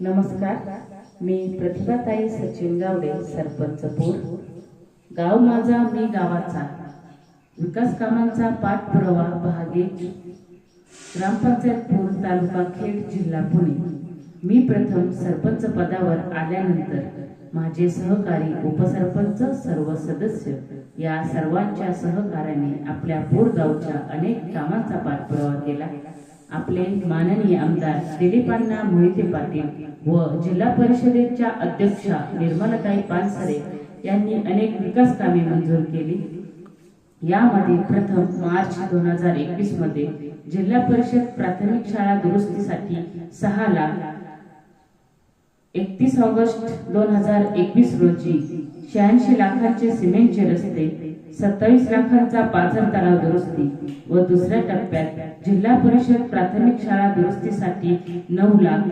नमस्कार मी प्रतिभाताई सचिन गावडे सरपंच पूर. गाव माझा मी गावाचा. विकास कामांचा पाठपुरावा भाग. एक ग्रामपंचायत पूर तालुका खेड जिल्हा पुणे. मी प्रथम सरपंच पदावर आल्यानंतर माझे सहकारी उपसरपंच सर्व सदस्य या सर्वांच्या सहकार्याने आपल्या पूर गावच्या अनेक कामांचा पाठपुरावा केला. आपले माननीय आमदार दिलीपांना मोहिते पाटील व जिल्हा परिषदेच्या अध्यक्षा निर्मलताई पानसरे यांनी अनेक विकास कामे मंजूर केली. यामध्ये प्रथम मार्च दोन हजार एकवीसमध्ये जिल्हा परिषद प्राथमिक शाळा दुरुस्तीसाठी सहा लाख एकतीस ऑगस्ट दोन हजार एकवीस रोजी शहाऐंशी लाखांचे सिमेंटचे रस्ते सत्तावीस लाखांचा पाझर तलाव दुरुस्ती व दुसऱ्या टप्प्यात जिल्हा परिषद प्राथमिक शाळा दुरुस्तीसाठी नऊ लाख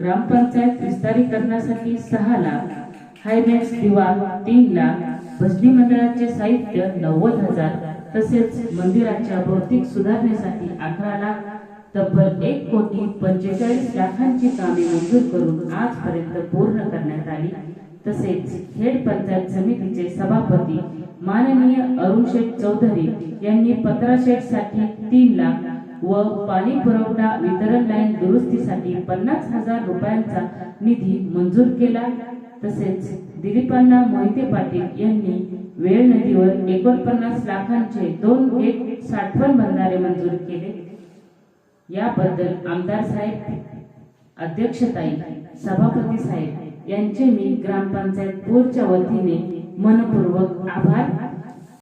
ग्रामपंचायत विस्तारीकरणासाठी सहा लाख हायमॅक्स दिवा तीन लाख भजनी मंडळाचे साहित्य नव्वद हजार तसेच मंदिराच्या भौतिक सुधारणेसाठी अकरा लाख तब्बल एक कोटी पंचेचाळीस लाखांची कामे मंजूर करून आजपर्यंत पूर्ण करण्यात आली. तसेच खेड पंचायत समितीचे सभापती माननीय अरुण शेठ चौधरी यांनी पत्रा साठी तीन लाख व पाणी पुरवठा वितरण लाईन दुरुस्तीसाठी पन्नास हजार रुपयांचा निधी मंजूर केला. तसेच दिलीपांना मोहिते पाटील यांनी वेळ नदीवर एकोणपन्नास लाखांचे दोन गेट साठवण बंधारे मंजूर केले. याबद्दल आमदार साहेब अध्यक्षताई सभापती साहेब यांचे मी ग्रामपंचायत पूरच्या वतीने મનપૂર્વક આભાર